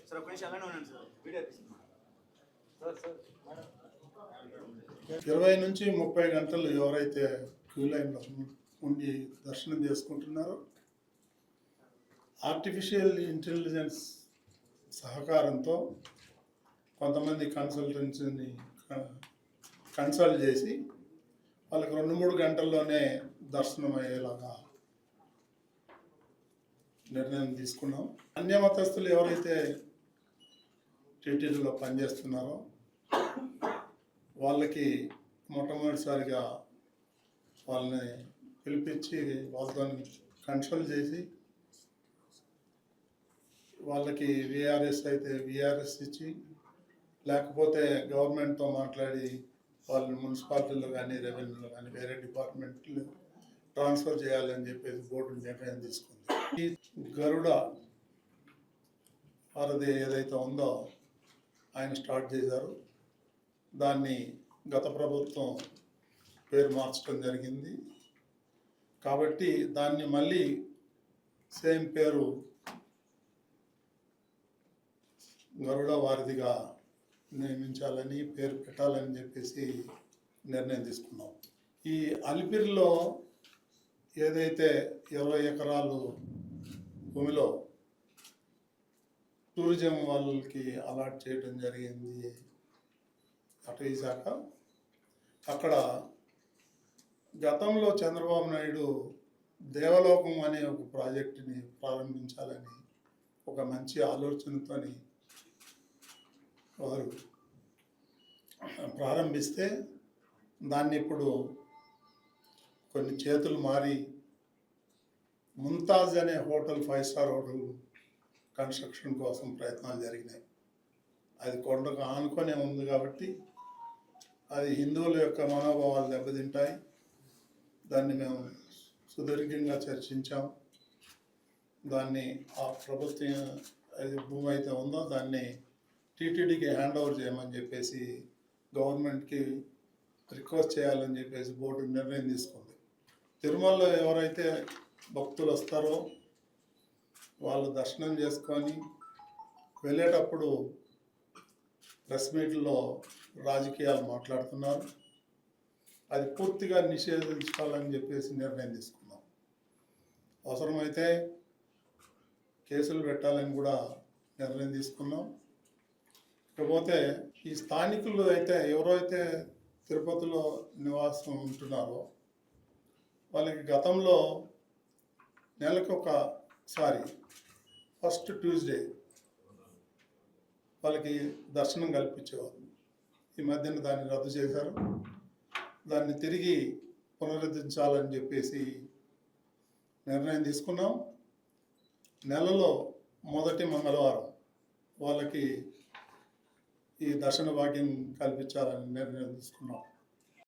Sir ఒక నిమిషం అలానే ఉండండి సార్. వీడియో ఇరవై నుంచి ముప్పై గంటలు ఎవరైతే క్యూ లైన్లో ఉండి దర్శనం చేసుకుంటున్నారో ఆర్టిఫిషియల్ ఇంటెలిజెన్స్ సహకారంతో కొంతమంది కన్సల్టెన్సీని కన్సల్ట్ చేసి వాళ్ళకి రెండు మూడు గంటల్లోనే దర్శనం అయ్యేలాగా నిర్ణయం తీసుకున్నాం. అన్య మతస్థులు ఎవరైతే టీటీడీలో పనిచేస్తున్నారో వాళ్ళకి మొట్టమొదటిసారిగా వాళ్ళని పిలిపించి వాళ్ళతో కన్సల్ట్ చేసి వాళ్ళకి విఆర్ఎస్ అయితే విఆర్ఎస్ ఇచ్చి లేకపోతే గవర్నమెంట్తో మాట్లాడి వాళ్ళని మున్సిపాలిటీలో కానీ రెవెన్యూలో కానీ వేరే డిపార్ట్మెంట్లు ట్రాన్స్ఫర్ చేయాలని చెప్పేసి బోర్డు నిర్ణయం తీసుకుంది. ఈ గరుడ వారిది ఏదైతే ఉందో ఆయన స్టార్ట్ చేశారు. దాన్ని గత ప్రభుత్వం పేరు మార్చడం జరిగింది. కాబట్టి దాన్ని మళ్ళీ సేమ్ పేరు గరుడ వారిదిగా నియమించాలని పేరు పెట్టాలని చెప్పేసి నిర్ణయం తీసుకున్నాం. ఈ అలిపిరిలో ఏదైతే ఇరవై ఎకరాలు భూమిలో టూరిజం వాళ్ళకి అలాట్ చేయడం జరిగింది. అటవీ శాఖ. అక్కడ గతంలో చంద్రబాబు నాయుడు దేవలోకం అనే ఒక ప్రాజెక్టుని ప్రారంభించాలని ఒక మంచి ఆలోచనతోని వారు ప్రారంభిస్తే దాన్ని ఇప్పుడు కొన్ని చేతులు మారి ముంతాజ్ అనే hotel five star hotel construction కోసం ప్రయత్నాలు జరిగినాయి. అది కొండకు ఆనుకొనే ఉంది కాబట్టి అది హిందువుల యొక్క మనోభావాలు దెబ్బతింటాయి. దాన్ని మేము సుదీర్ఘంగా చర్చించాం. దాన్ని ఆ ప్రభుత్వం అది భూమి అయితే ఉందో దాన్ని టీటీడీకి హ్యాండ్ ఓవర్ చేయమని చెప్పేసి గవర్నమెంట్కి రిక్వెస్ట్ చేయాలని చెప్పేసి బోర్డు నిర్ణయం తీసుకుంది. తిరుమలలో ఎవరైతే భక్తులు వస్తారో వాళ్ళు దర్శనం చేసుకొని వెళ్ళేటప్పుడు ప్రెస్ మీట్లో రాజకీయాలు మాట్లాడుతున్నారు. అది పూర్తిగా నిషేధించాలని చెప్పేసి నిర్ణయం తీసుకున్నాం. అవసరమైతే కేసులు పెట్టాలని కూడా నిర్ణయం తీసుకున్నాం. ఇకపోతే ఈ స్థానికులు అయితే ఎవరైతే తిరుపతిలో నివాసం ఉంటున్నారో వాళ్ళకి గతంలో నెలకు ఒకసారి ఫస్ట్ ట్యూస్డే వాళ్ళకి దర్శనం కల్పించేవారు. ఈ మధ్యన దాన్ని రద్దు చేశారు. దాన్ని తిరిగి పునరుద్ధరించాలని చెప్పేసి నిర్ణయం తీసుకున్నాం. నెలలో మొదటి మంగళవారం వాళ్ళకి ఈ దర్శన భాగ్యం కల్పించాలని నిర్ణయం తీసుకున్నాం.